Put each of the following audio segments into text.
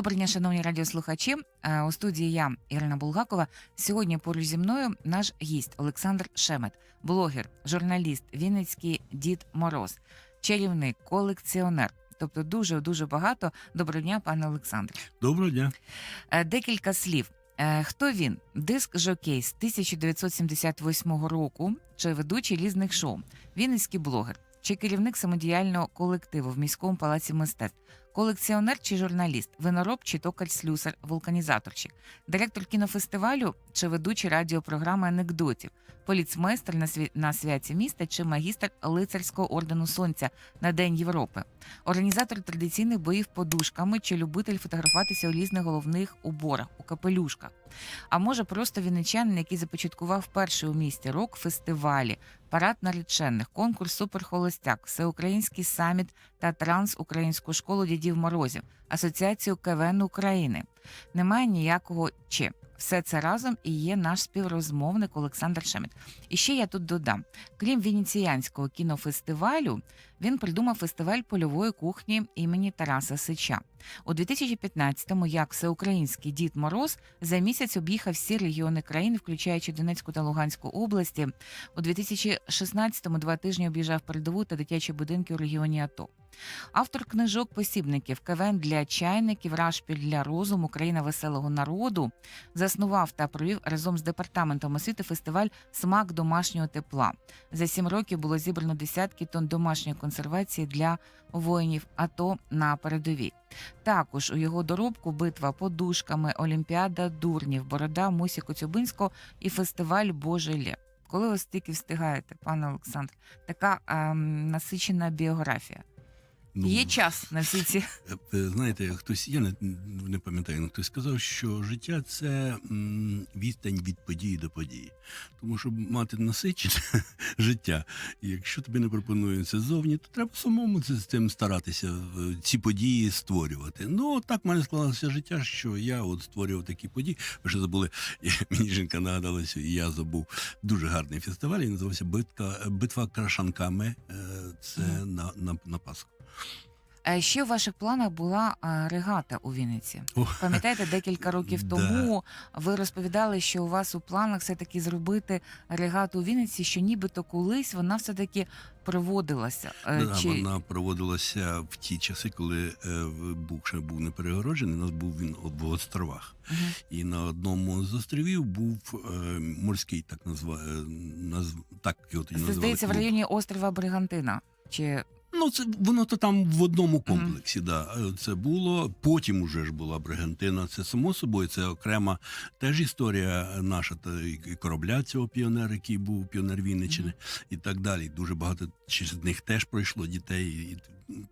Доброго дня, шановні радіослухачі. У студії я, Ірина Булгакова. Сьогодні поруч зі мною наш гість Олександр Шемет, блогер, журналіст, Вінницький Дід Мороз, чарівник, колекціонер. Тобто дуже дуже багато. Доброго дня, пане Олександре. Доброго дня. Е, Декілька слів. Е, Хто він? Диск Жокей з 1978 року, чи ведучий різних шоу, Вінницький блогер, чи керівник самодіяльного колективу в міському палаці мистецтв, колекціонер чи журналіст, винороб чи токар-слюсар, вулканізаторщик, директор кінофестивалю чи ведучий радіопрограми анекдотів, поліцмейстер на, сві... на святі міста чи магістр лицарського ордену сонця на День Європи, організатор традиційних боїв подушками чи любитель фотографуватися у різних головних уборах, у капелюшках. А може просто вінничанин, який започаткував перший у місті рок-фестивалі, парад наречених, конкурс Суперхолостяк, всеукраїнський саміт та трансукраїнську школу дідів Морозів, Асоціацію КВН України. Немає ніякого чи. Все це разом і є наш співрозмовник Олександр Шемет. І ще я тут додам: крім венеціанського кінофестивалю, він придумав фестиваль польової кухні імені Тараса Сича. У 2015-му, як всеукраїнський Дід Мороз, за місяць об'їхав всі регіони країни, включаючи Донецьку та Луганську області. У 2016-му два тижні об'їжджав передову та дитячі будинки у регіоні АТО. Автор книжок посібників КВН для чайників, Рашпіль для розуму, Країна веселого народу заснував та провів разом з департаментом освіти фестиваль Смак домашнього тепла. За сім років було зібрано десятки тонн домашньої консервації для воїнів АТО на передовій. Також у його доробку битва подушками, Олімпіада дурнів, Борода Мусі Коцюбинського і фестиваль Боже Лє. Коли ви стільки встигаєте, пане Олександр, така ем, насичена біографія. Ну, Є час на всі ці е, е, Знаєте, хтось, я не, не пам'ятаю, хтось сказав, що життя це м, відстань від події до події. Тому щоб мати насичене життя, якщо тобі не пропонується зовні, то треба самому це, з цим старатися, е, ці події створювати. Ну, так в мене склалося життя, що я от створював такі події. Ви ще забули, мені жінка нагадалася, і я забув дуже гарний фестиваль, він називався Битва, битва крашанками. Це Мгм. на, на, на Пасху. Е, ще в ваших планах була е, регата у Вінниці. О, Пам'ятаєте, декілька років Да. тому ви розповідали, що у вас у планах все таки зробити регату у Вінниці, що нібито колись вона все таки проводилася. Е, Да, Чи Вона проводилася в ті часи, коли е, був ще був не перегороджений. У нас був він в островах. Мгм. І на одному з островів був е, морський, так назва, е, назв, так його тоді це називали. здається в клуб. районі острова Бригантина? Чи Ну, це воно то там в одному комплексі, да. Е, Це було. Потім уже ж була Бригантина. Це само собою, це окрема теж історія наша та і корабля цього піонера, який був піонер Вінниччини, і так далі. Дуже багато через них теж пройшло дітей. І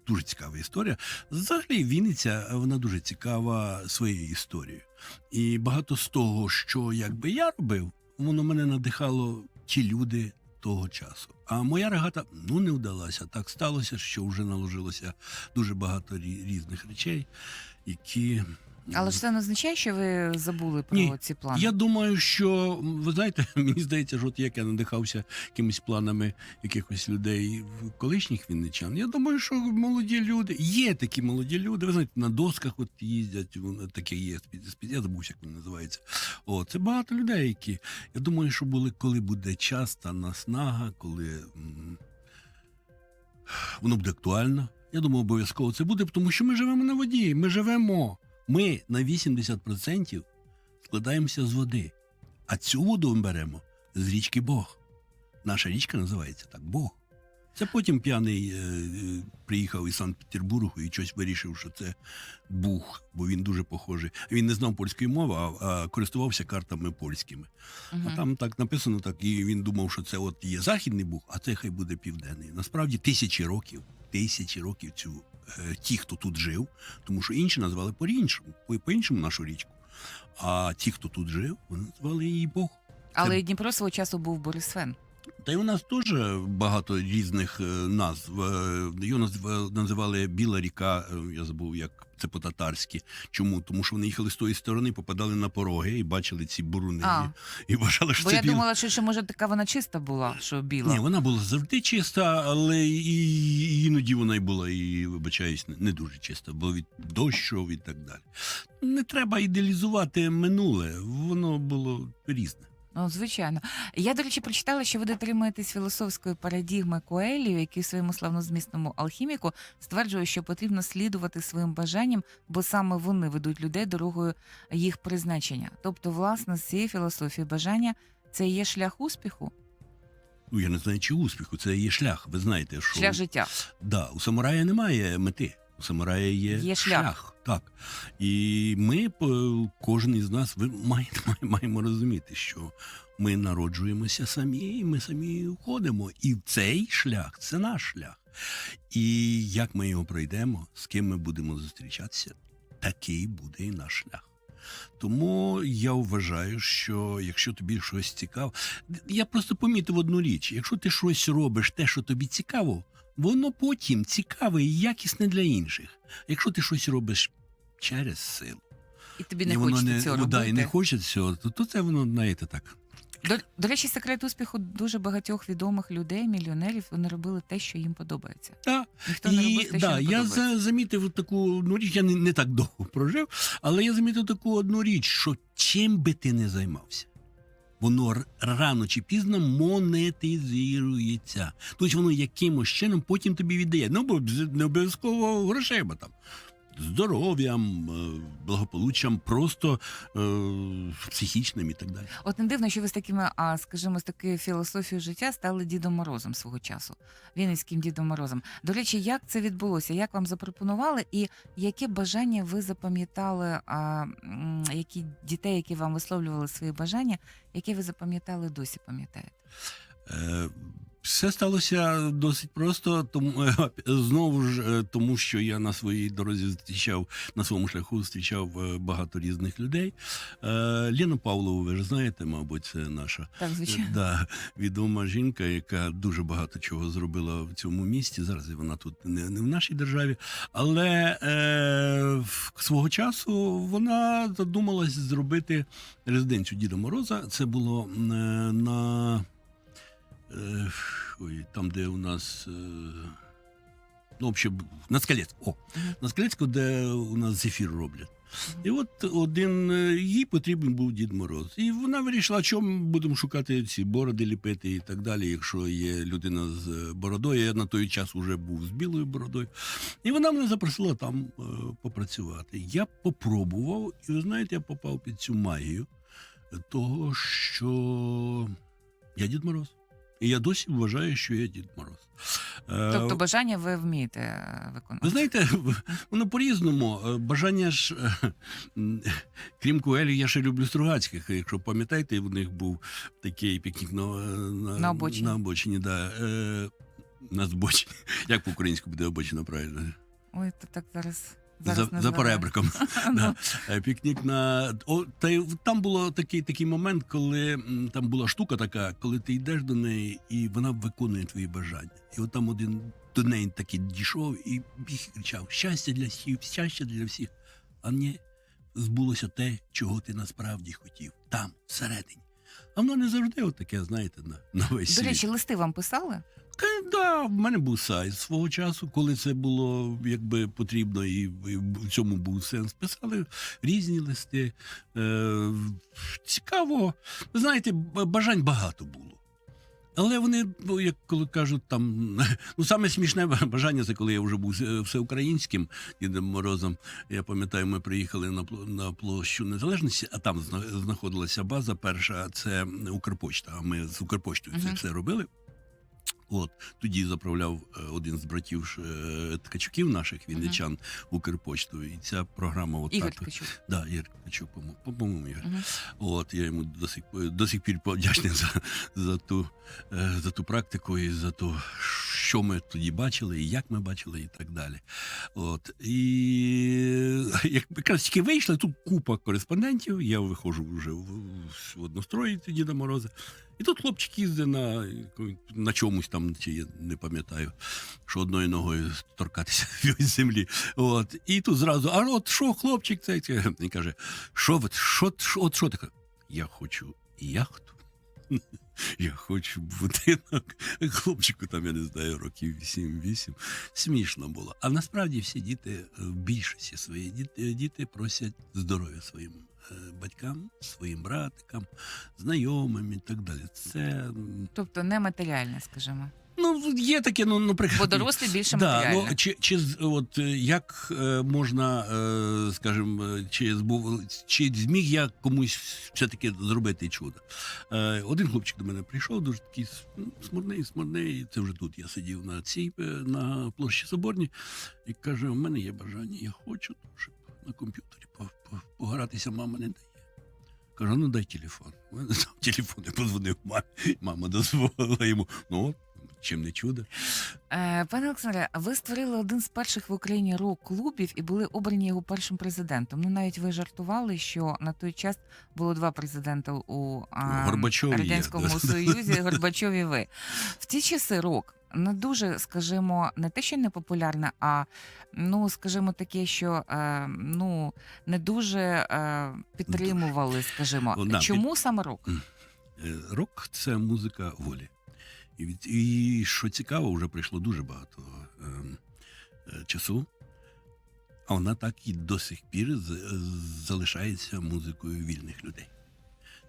дуже цікава історія. Взагалі, Вінниця вона дуже цікава своєю історією. І багато з того, що якби я робив, воно мене надихало ті люди того часу. А моя регата ну не вдалася. Так сталося, що вже наложилося дуже багато різних речей, які. Але ж це не означає, що ви забули про Ні, ці плани? Я думаю, що ви знаєте, мені здається, що от як я надихався якимись планами якихось людей колишніх вінничан. Я думаю, що молоді люди є такі молоді люди. Ви знаєте, на досках от їздять, воно таке є я забувся, як він називається. О, це багато людей, які я думаю, що були, коли буде час та наснага, коли м, воно буде актуально. Я думаю, обов'язково це буде, тому що ми живемо на воді. Ми живемо. Ми на 80% складаємося з води. А цю воду ми беремо з річки Бог. Наша річка називається так Бог. Це потім п'яний е, приїхав із Санкт-Петербургу і щось вирішив, що це Буг, бо він дуже похожий. Він не знав польської мови, а, а користувався картами польськими. Мгм. А там так написано, так, і він думав, що це от є західний Буг, а це хай буде південний. Насправді тисячі років, тисячі років цю ті, хто тут жив, тому що інші назвали по-іншому, по- по-іншому нашу річку. А ті, хто тут жив, вони назвали її Бог. Але Дніпро свого часу був Борисфен. Та й у нас теж багато різних е, назв. Е, Його називали Біла ріка, е, я забув, як це по-татарськи. Чому? Тому що вони їхали з тої сторони, попадали на пороги і бачили ці буруни. А. І вважали, що Бо це я біла. думала, що ще може така вона чиста була, що біла. Ні, вона була завжди чиста, але і іноді вона й була, і вибачаюсь, не дуже чиста, бо від дощу і так далі. Не треба ідеалізувати минуле, воно було різне. Ну, звичайно. Я, до речі, прочитала, що ви дотримуєтесь філософської парадігми Коелію, який в своєму славнозвісному алхіміку стверджує, що потрібно слідувати своїм бажанням, бо саме вони ведуть людей дорогою їх призначення. Тобто, власне, з цієї філософії бажання це є шлях успіху, Ну, я не знаю, чи успіху, це є шлях. Ви знаєте, що шлях життя. Да, у самурая немає мети. У самурая є, Є шлях. Так. І ми, кожен із нас, ви маємо розуміти, що ми народжуємося самі, і ми самі входимо. І цей шлях це наш шлях. І як ми його пройдемо, з ким ми будемо зустрічатися, такий буде і наш шлях. Тому я вважаю, що якщо тобі щось цікаво, я просто помітив одну річ: якщо ти щось робиш, те, що тобі цікаво, воно потім цікаве і якісне для інших. Якщо ти щось робиш через силу, І тобі не і воно хочеться не, цього ну, да, робити. і не хочеться цього, то, то це воно, знаєте, так. До, до речі, секрет успіху дуже багатьох відомих людей, мільйонерів, вони робили те, що їм подобається. Да. Ніхто не робив те, що да, не я подобається. за, замітив таку ну, річ, я не, не так довго прожив, але я замітив таку одну річ, що чим би ти не займався, воно рано чи пізно монетизується. Тобто воно якимось чином потім тобі віддає. Ну, бо не обов'язково грошима там. Здоров'ям, е, благополуччям, просто е, психічним і так далі. От не дивно, що ви з такими, а скажімо, з такою філософією життя стали Дідом Морозом свого часу, Вінницьким Дідом Морозом. До речі, як це відбулося? Як вам запропонували, і яке бажання ви запам'ятали? А які дітей, які вам висловлювали свої бажання, які ви запам'ятали, досі пам'ятаєте? Е, Все сталося досить просто, тому е, знову ж е, тому, що я на своїй дорозі зустрічав на своєму шляху зустрічав е, багато різних людей. Лену Павлову, ви ж знаєте, мабуть, це наша Так, звичайно. Да, відома жінка, яка дуже багато чого зробила в цьому місті. Зараз вона тут не, не в нашій державі. Але е, в- свого часу вона задумалась зробити резиденцію Діда Мороза. Це було е, на ой, там, де у нас. Е, Ну, в общем, на Скалецьку. О, на Скалецьку, де у нас зефір роблять. І от один е, їй потрібен був Дід Мороз. І вона вирішила, чому будемо шукати ці бороди ліпити і так далі, якщо є людина з е, бородою. Я на той час вже був з білою бородою. І вона мене запросила там е, попрацювати. Я попробував, і ви знаєте, я попав під цю магію того, що я Дід Мороз. І я досі вважаю, що я Дід Мороз. Е, Тобто бажання ви вмієте е, виконувати? ви знаєте, воно по-різному. Е, Бажання ж, крім Куелі, я ще люблю Стругацьких. Якщо пам'ятаєте, в них був такий пікнік на, на, На обочині. На обочині, да. На збочині. Як по-українську буде обочина правильно? Ой, то так зараз. За, зараз за. Ну, Да. Е, Пікнік на О, та й там було такий такий момент, коли там була штука така, коли ти йдеш до неї, і вона виконує твої бажання. І от там один до неї такий дійшов і біг кричав: щастя для всіх, щастя для всіх. А не збулося те, чого ти насправді хотів, там, всередині. А воно не завжди от таке, знаєте, на, на весь До речі, листи вам писали? Та, да, в мене був сайт свого часу, коли це було якби потрібно, і, і в цьому був сенс. Писали різні листи. Е, цікаво. Ви знаєте, бажань багато було. Але вони, ну, як коли кажуть, там ну саме смішне бажання, це коли я вже був все- всеукраїнським Дідом Морозом. Я пам'ятаю, ми приїхали на на площу Незалежності, а там зна- знаходилася база. Перша це Укрпочта. А ми з Укрпоштою це Мгм. все робили. От тоді заправляв е, один з братів е, ткачуків наших вінничан Укрпочту. І ця програма от Ігор так. Ткачук. Да, Ігор Ткачук, по-моєму, Ігор. Мгм. От я йому до сих, до сих пір повдячний за, за, ту, е, за ту практику і за те, що ми тоді бачили, і як ми бачили, і так далі. От і як якраз тільки вийшли, тут купа кореспондентів. Я виходжу вже в, в однострої Діда Мороза. І тут хлопчик їздить на, на чомусь там, чи я не пам'ятаю, що одною ногою торкатися землі. От. І тут зразу, а от що, хлопчик, цей? цей?» Він каже, що що, що, от що таке? Я хочу яхту. Я хочу будинок. Хлопчику там, я не знаю, років 7-8. Смішно було. А насправді всі діти, в більшості свої діти, діти просять здоров'я своїм е, батькам, своїм братикам, знайомим і так далі. Це Тобто нематеріальне, скажімо. ну є таке, ну наприклад. Бо дорослі більше Да, матеріальне. ну, чи, чи от е, як е, можна, е, скажімо, е, чи збув, чи зміг я комусь все-таки зробити чудо? Е, один хлопчик до мене прийшов, дуже такий ну, смурний, смурний. Це вже тут я сидів на цій е, на площі Соборній, і каже: у мене є бажання, я хочу, щоб на комп'ютері по- по- погратися, мама не дає. Кажу, ну дай телефон. Телефон, я подзвонив мамі. Мама дозволила йому. Ну, чим не чудо. Е, Пане Олександре, ви створили один з перших в Україні рок-клубів і були обрані його першим президентом. Ну навіть ви жартували, що на той час було два президента у а, радянському да. союзі. Горбачов і ви в ті часи рок не дуже, скажімо, не те, що не популярне, а ну, скажімо, таке, що е, ну не дуже е, підтримували, скажімо. О, да, Чому саме рок? Е, Рок це музика волі. І, від, і що цікаво, вже пройшло дуже багато е, е, часу, а вона так і до сих пір з- залишається музикою вільних людей.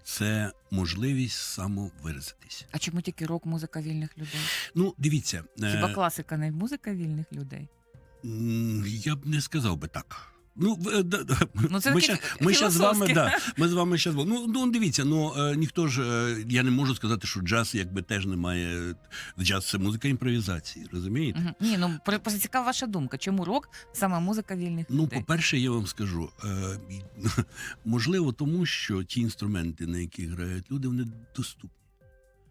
Це можливість самовиразитись. А чому тільки рок, музика вільних людей? Ну, дивіться, е, Хіба класика не музика вільних людей? я б не сказав би так. Ну, в- да, Ну, це ми, ща- ми щас з вами, да, ми з вами щас, ну, ну дивіться, ну е, ніхто ж е, я не можу сказати, що джаз якби теж немає. Джаз це музика імпровізації, розумієте? Мгм. Ні, ну про- просто цікава ваша думка. Чому рок саме музика вільних Ну, людей? по-перше, я вам скажу, е, можливо, тому що ті інструменти, на яких грають люди, вони доступні,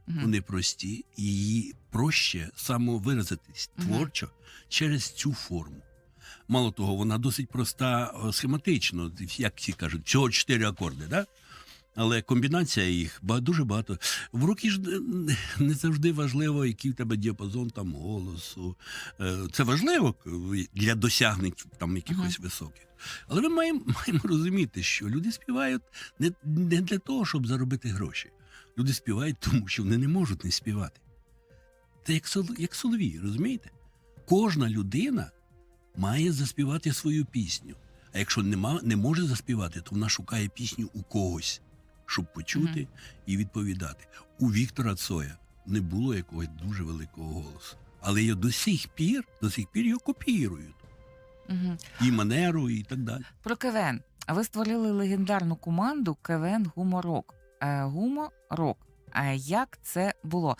Мгм. вони прості і проще самовиразитись творчо через цю форму. Мало того, вона досить проста е, схематично, як всі кажуть, всього чотири акорди, да? Але комбінація їх дуже багато. В руки ж е, не завжди важливо, який в тебе діапазон там голосу. Е, Це важливо для досягнень там якихось високих. Але ми маємо, маємо розуміти, що люди співають не, не для того, щоб заробити гроші. Люди співають, тому що вони не можуть не співати. Це як, сол, як соловій, розумієте? Кожна людина має заспівати свою пісню. А якщо нема, не може заспівати, то вона шукає пісню у когось, щоб почути Мгм. і відповідати. У Віктора Цоя не було якогось дуже великого голосу. Але його до сих пір, до сих пір його копірують. Мгм. І манеру, і так далі. Про КВН. Ви створили легендарну команду КВН Гуморок. Е, Гуморок. Е, Як це було?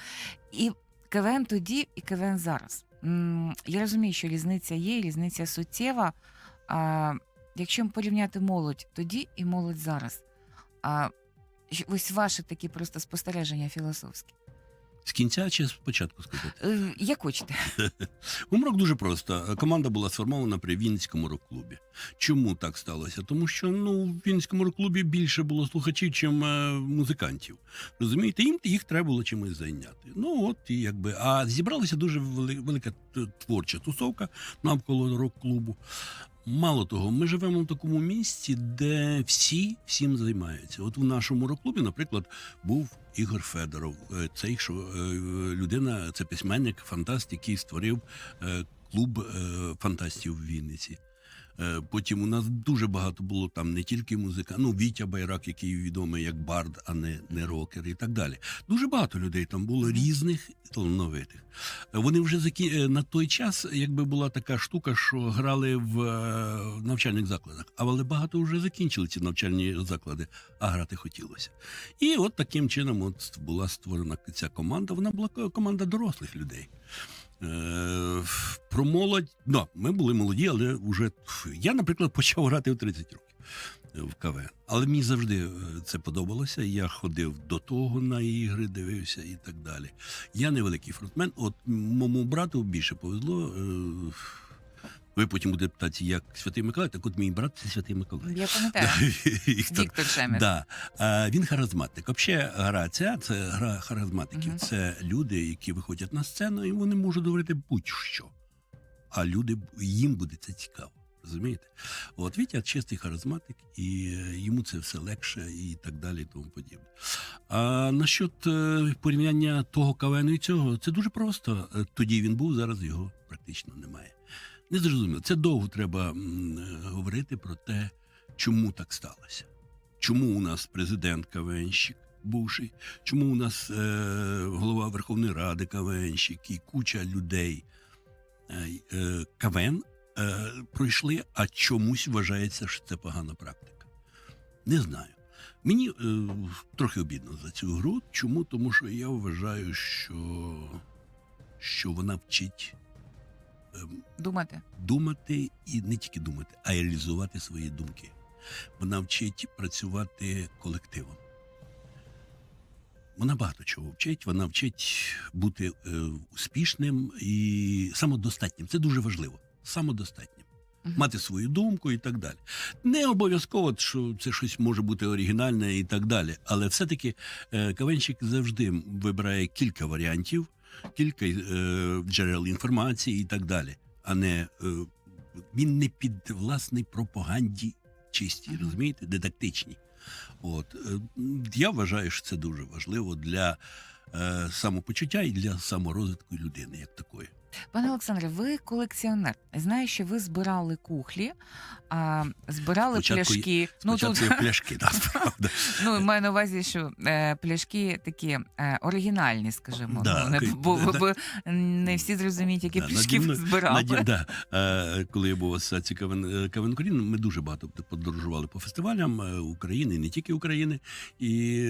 І КВН тоді, і КВН зараз. Я розумію, що різниця є, різниця суттєва. А, якщо порівняти молодь тоді і молодь зараз. А, ось ваші такі просто спостереження філософські. З кінця чи спочатку сказати? Е, Як хочете. Гумрок дуже просто. Команда була сформована при Вінницькому рок-клубі. Чому так сталося? Тому що ну, в Вінницькому рок-клубі більше було слухачів, чим е, музикантів. Розумієте, їм їх треба було чимось зайняти. Ну от і якби. А зібралася дуже велика творча тусовка навколо рок-клубу. Мало того, ми живемо в такому місці, де всі всім займаються. От у нашому рок-клубі, наприклад, був Ігор Федоров. Е, Цей що е, людина, це письменник, фантаст, який створив е, клуб фантастів в Вінниці. Е, Потім у нас дуже багато було там не тільки музика, ну Вітя Байрак, який відомий як бард, а не, не рокер, і так далі. Дуже багато людей там було різних талановитих. Вони вже закі... е, на той час, якби була така штука, що грали в е, навчальних закладах, але багато вже закінчили ці навчальні заклади, а грати хотілося. І от таким чином от була створена ця команда. Вона була команда дорослих людей. Е, про молодь, да, ми були молоді, але вже я, наприклад, почав грати в 30 років е, в КВН. Але мені завжди е, це подобалося. Я ходив до того на ігри, дивився і так далі. Я невеликий фронтмен. От моєму брату більше повезло. е, Ви потім будете питати, як Святий Миколай, так от мій брат це Святий Миколай. Я пам'ятаю. Віктор Шемер. Да. А, він харизматик. Взагалі, гра ця це гра харизматиків. Мгм. Це люди, які виходять на сцену, і вони можуть говорити будь-що. А люди їм буде це цікаво. Розумієте? От Вітя чистий харизматик, і е, йому це все легше, і так далі, і тому подібне. А насчет е, порівняння того кавену і цього, це дуже просто. Е, Тоді він був, зараз його практично немає. Не зрозуміло. Це довго треба е, говорити про те, чому так сталося. Чому у нас президент КВНщик бувший, чому у нас е, голова Верховної Ради КВНщик і куча людей е, е, КВН е, пройшли, а чомусь вважається, що це погана практика. Не знаю. Мені е, трохи обідно за цю гру. Чому? Тому що я вважаю, що, що вона вчить Думати. думати і не тільки думати, а реалізувати свої думки. Вона вчить працювати колективом. Вона багато чого вчить. Вона вчить бути е, успішним і самодостатнім. Це дуже важливо. Самодостатнім. Мгм. Мати свою думку і так далі. Не обов'язково, що це щось може бути оригінальне і так далі. Але все-таки е, кавенщик завжди вибирає кілька варіантів, кілька е, джерел інформації і так далі. А не е, він не під власний пропаганді чистій, ага. розумієте, дидактичній. От е, я вважаю, що це дуже важливо для е, самопочуття і для саморозвитку людини, як такої. Пане Олександре, ви колекціонер. Знаю, що ви збирали кухлі, а, збирали Спочатку пляшки. Ну Спочатку тут є пляшки, да, правда. ну маю на увазі, що е, пляшки такі е, оригінальні, скажімо. Да, ну, не, ти- бо, да. бо не всі зрозуміють, які Да, пляшки ви Наді- збирали. Наді- да. Е, Коли я був в асоціації Кавен, Кавен Корін, ми дуже багато подорожували по фестивалям е, України, і не тільки України. І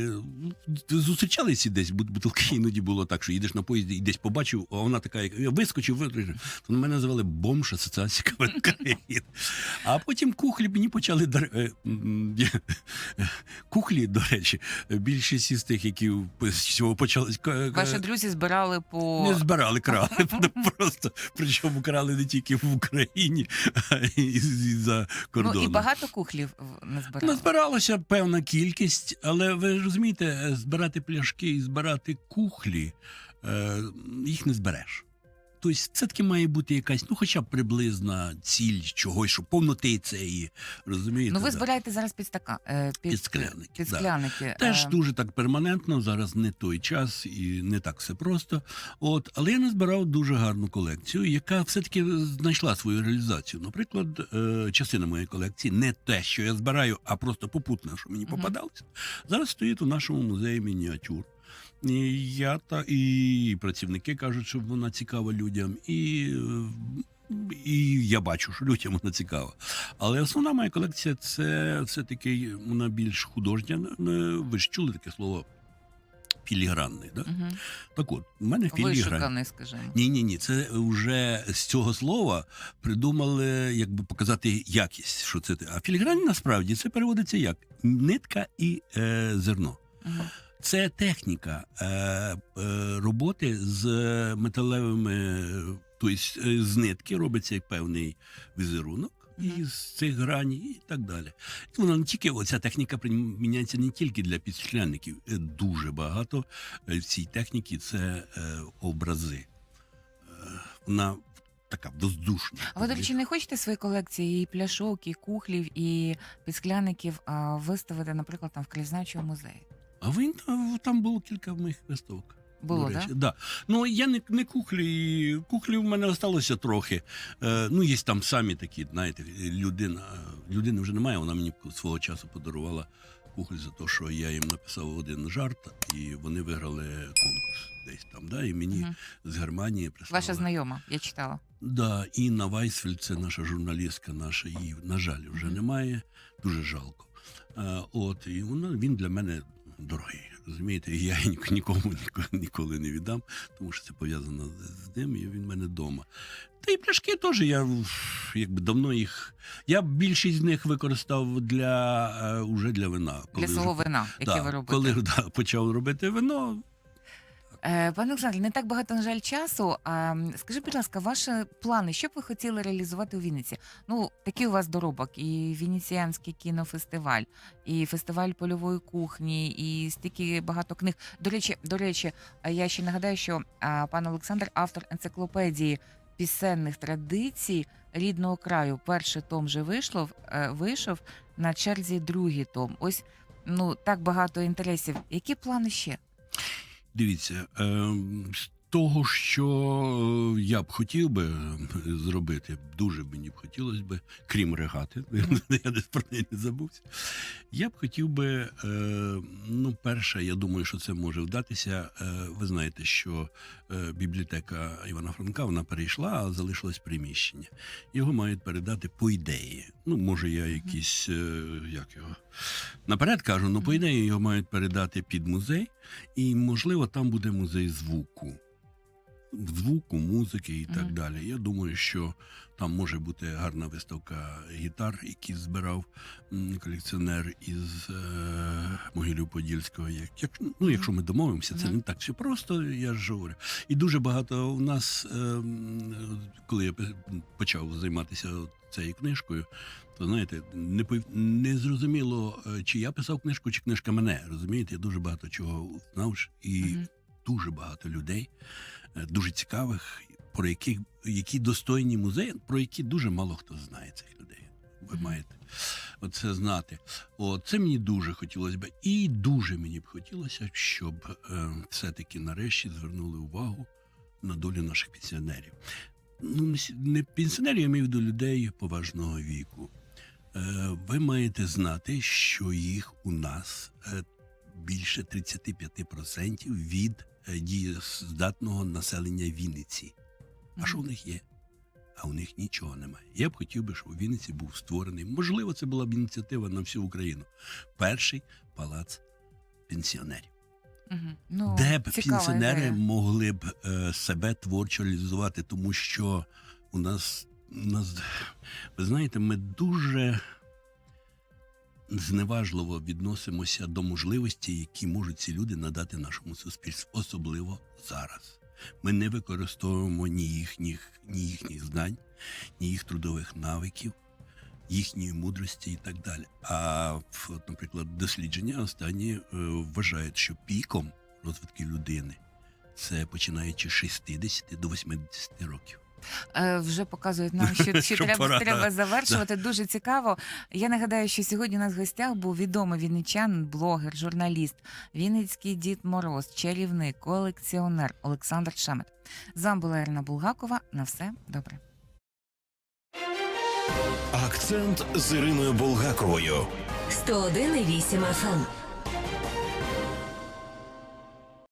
ну, зустрічалися десь, бут- бутилки іноді було так, що їдеш на поїзді і десь побачив, а вона така, як я вискочив, витрачив. То мене називали бомж асоціації Кавен Корін. А потім кухлі мені почали е, Кухлі, до речі, більшість із тих, які з цього почали Ваші друзі збирали по не збирали, крали. Просто причому крали не тільки в Україні, а і за кордоном. ну і багато кухлів не збирали. Назбиралася певна кількість, але ви розумієте, е, збирати пляшки і збирати кухлі, е, їх не збереш. Тобто, все-таки має бути якась, ну, хоча б приблизна ціль чогось, що повноти цієї, розумієте? Ну ви да. збираєте зараз під стака е, під, Під скляники, Під да. Теж Е, дуже так перманентно. Зараз не той час і не так все просто. От, але я назбирав дуже гарну колекцію, яка все-таки знайшла свою реалізацію. Наприклад, е, частина моєї колекції не те, що я збираю, а просто попутне, що мені попадалося. Зараз стоїть у нашому музеї мініатюр. І я та і працівники кажуть, що вона цікава людям, і, і я бачу, що людям вона цікава. Але основна моя колекція це все-таки вона більш художня. Ви ж чули таке слово філігранний. Да? мгм. Так от, у мене філігран. Вишуканий, скажімо. Ні, ні, ні. Це вже з цього слова придумали, якби показати якість. Що це. А філігрань насправді це переводиться як нитка і е, зерно. Мгм. Це техніка е, е, роботи з металевими, тобто е, з нитки робиться певний візерунок. Мгм. Із цих грані і так далі. Вона не тільки оця техніка приміняється не тільки для підшклянників. Е, Дуже багато е, в цій техніці це е, образи. Е, вона така воздушна. А ви, до речі, не хочете свої колекції і пляшок, і кухлів, і підскляників а, виставити, наприклад, там в краєзнавчому музеї? А він там, було кілька моїх виставок. Було, так? речі. Да? Ну я не, не кухлі. Кухлі в мене залишилося трохи. Е, ну, є там самі такі, знаєте, людина. Людини вже немає. Вона мені свого часу подарувала кухоль за те, що я їм написав один жарт, і вони виграли конкурс десь там. Да? І мені Мгм. з Германії прислали. Ваша знайома, я читала. Да, Інна Вайсфельд, це наша журналістка, наша її, на жаль, вже немає. Дуже жалко. Е, от, і вона, він для мене дорогий. Розумієте, я ні- нікому ніко- ніколи не віддам, тому що це пов'язано з- ним, і він в мене вдома. Та й пляшки теж я якби давно їх. Я більшість з них використав для е, уже для вина. Для свого вже- вина, яке да, ви робите. Коли да, почав робити вино. Е, Пане Олександр, не так багато, на жаль, часу. А, м, скажіть, будь ласка, ваші плани, що б ви хотіли реалізувати у Вінниці? Ну, такий у вас доробок, і Венеціанський кінофестиваль, і фестиваль польової кухні, і стільки багато книг. До речі, до речі, я ще нагадаю, що пан Олександр автор енциклопедії пісенних традицій рідного краю. Перший том вже вийшов, е, вийшов на черзі другий том. Ось ну так багато інтересів. Які плани ще? Дивіться, е, з того, що е, я б хотів би е, зробити, дуже мені б хотілося би, крім регати, я десь про неї не забувся. Я б хотів би, е, ну, перше, я думаю, що це може вдатися. Ви знаєте, що бібліотека Івана Франка вона перейшла, а залишилось приміщення. Його мають передати по ідеї. Ну, може, я якийсь, е, як його наперед кажу, ну по ідеї його мають передати під музей. І, можливо, там буде музей звуку. Звуку, музики і так Мгм. далі. Я думаю, що там може бути гарна виставка гітар, які збирав колекціонер із е, Могилів-Подільського. Як, як, ну, якщо ми домовимося, це Мгм. не так все просто, я ж говорю. І дуже багато у нас, е, коли я почав займатися цією книжкою, то знаєте, не не зрозуміло, е, чи я писав книжку, чи книжка мене. Розумієте, я дуже багато чого знав і Мгм. дуже багато людей, дуже цікавих, про яких які достойні музеї, про які дуже мало хто знає цих людей. Ви маєте оце знати. О, це мені дуже хотілося б, і дуже мені б хотілося, щоб е, все-таки нарешті звернули увагу на долю наших пенсіонерів. Ну, не пенсіонерів, я маю в виду людей поважного віку. Е, ви маєте знати, що їх у нас е, більше 35% від е, дієздатного населення Вінниці. А що в них є? А у них нічого немає. Я б хотів би, щоб у Вінниці був створений. Можливо, це була б ініціатива на всю Україну. Перший палац пенсіонерів. Мгм. Ну, Де б пенсіонери ідея. могли б е, себе творчо реалізувати, тому що у нас, у нас, ви знаєте, ми дуже зневажливо відносимося до можливості, які можуть ці люди надати нашому суспільству, особливо зараз. Ми не використовуємо ні їхніх, ні їхніх знань, ні їх трудових навиків, їхньої мудрості і так далі. А наприклад, дослідження останні е, вважають, що піком розвитку людини це починаючи з 60 до 80 років. Е, вже показують нам, що, що Що треба, пора. треба завершувати. Дуже цікаво. Я нагадаю, що сьогодні у нас в гостях був відомий вінничанин, блогер, журналіст, Вінницький Дід Мороз, чарівник, колекціонер Олександр Шамет. З вами була Ірина Булгакова. На все добре. Акцент з Іриною Булгаковою. 101,8 FM.